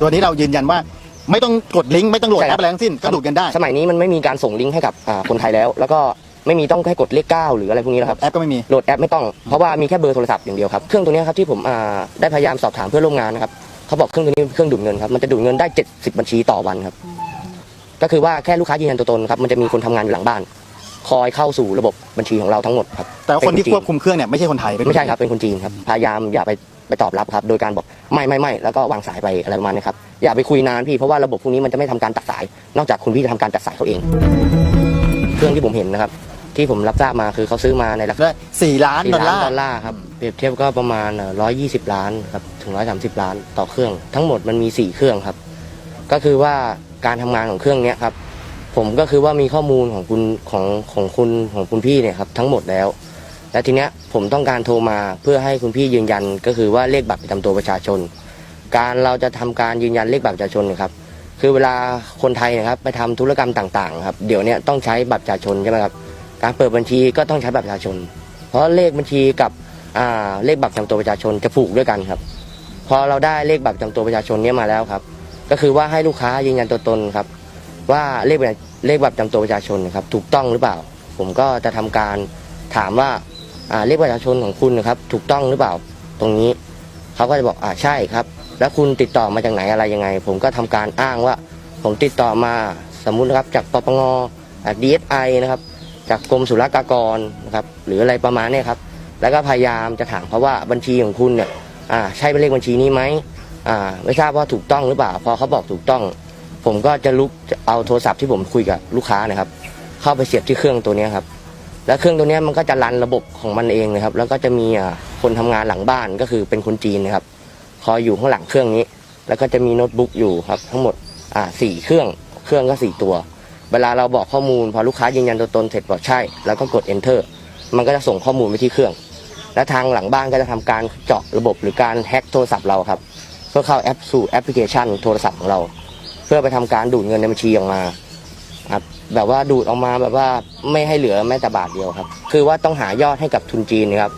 ตัวนี้เรายืนยันว่าไม่ต้องกดลิงก์ไม่ต้องโหลดใช่แอครัปบอะไรทั้งสิ้นก็ดูดกันได้สมัยนี้มันไม่มีการส่งลิงก์ให้กับอ่าคนไทยแล้ว แล้วก็ไม่มีต้องให้กดเลขเก้าหรืออะไรพวกนี้แล้วครับ แอปก็ไม่มี โหลดแอปไม่ต้อง เพราะว่ามีแค่เบอร์โทรศัพท์อย่างเดียวครับเครื่องตัวเนี้ยครับที่ผมอ่าได้พยายามสอบถามเพื่อนร่วมงานนะครับเขาบอกเครื่องตัวนี้เป็นเครื่องดูดเงินครับมันจะดูดเงินได้ 70 บัญชีต่อวันครับ ก็คือว่าแค่ลูกค้ายืนยันตัวตนครับมันจะมีคนทำงานอยู่หลังบ้าน คอยเข้าสู่ระบบบัญชีของเราทั้งหมดครับแต่ว่าคนที่เป็ควบคุมเครื่องเนี่ยไม่ใช่คนไทยเป็นไม่ใช่ครับเป็นคนจีนครับพยายามอย่าไปไปตอบรับครับ โดยการบอก ไม่ไม่ไม่แล้วก็วางสายไปอะไรประมาณนี้ครับอย่าไปคุยนานพี่เพราะว่าระบบพวกนี้มันจะไม่ทำการตัดสาย นอกจากคุณพี่จะทำการตัดสายเขาเอง เครื่องที่ผมเห็นนะครับที่ผมรับทราบมาคือเขาซื้อมาในราคาได้สี่ล้านสี่ดอลล้านลาร์ดอลลาร์ครับเปรียบเทียบก็ประมาณร้อยยี่สิบล้านครับถึงร้อยสามสิบล้านต่อเครื่อง ทั้งหมดมันมีสี่เครื่องครับ ก็คือว่าการทำงานของเครื่องเนี้ยครับ ผมก็คือว่ามีข้อมูลของคุณของของคุณของคุณพี่เนี่ยครับทั้งหมดแล้ว และทีเนี้ยผมต้องการโทรมาเพื่อให้คุณพี่ยืนยันก็คือว่าเลขบัตรประจำตัวประชาชน การเราจะทำการยืนยันเลขบัตรประชาชนนะครับคือเวลาคนไทยนะครับไปทำธุรกรรมต่างๆครับเดี๋ยวเนี้ยต้องใช้บัตรประชาชนใช่ไหมครับการเปิดบัญชีก็ต้องใช้บัตรประชาชน เพราะเลขบัญชีกับเลขบัตรประจำตัวประชาชนจะผูกด้วยกันครับพอเราได้เลขบัตรประจำตัวประชาชนเนี้ยมาแล้วครับ ก็คือว่าให้ลูกค้ายืนยันตัวตนครับ ว่าเลขเลขบัตรประจำตัวประชาชนครับถูกต้องหรือเปล่า ผมก็จะทำการถามว่า เลขประชาชนของคุณนะครับ ถูกต้องหรือเปล่าตรงนี้เขาก็จะบอกอ่าใช่ครับ แล้วคุณติดต่อมาจากไหนอะไรยังไง ผมก็ทำการอ้างว่า ผมติดต่อมาสมมุตินะครับจากปปงจาก DSI นะครับจากกรมศุลกากรนะครับหรืออะไรประมาณนี้ครับแล้วก็พยายามจะถามเขาว่าบัญชีของคุณเนี่ยอ่าใช่เป็นเลขบัญชีนี้ไหมอ่าไม่ทราบว่าถูกต้องหรือเปล่า พอเขาบอกถูกต้อง ผมก็จะลุกเอาโทรศัพท์ที่ผมคุยกับลูกค้านะครับ เข้าไปเสียบที่เครื่องตัวนี้ครับ แล้วเครื่องตัวนี้มันก็จะรันระบบของมันเองนะครับ แล้วก็จะมีคนทำงานหลังบ้านก็คือเป็นคนจีนนะครับ คอยอยู่ข้างหลังเครื่องนี้ แล้วก็จะมีโน้ตบุ๊กอยู่ครับ ทั้งหมดอ่าสี่เครื่อง เครื่องก็สี่ตัว เวลาเราบอกข้อมูลพอลูกค้ายืนยันตัวตนเสร็จบอกใช่ แล้วก็กด enter มันก็จะส่งข้อมูลไปที่เครื่อง และทางหลังบ้านก็จะทำการเจาะระบบหรือการแฮ็กโทรศัพท์เราครับ เพื่อเข้าแอปสู่แอปพลิเคชันโทรศัพท์ของเรา เพื่อไปทำการดูดเงินในบัญชีออกมา ครับแบบว่าดูดออกมาแบบว่าไม่ให้เหลือแม้แต่บาทเดียวครับ คือว่าต้องหายอดให้กับทุนจีนครับ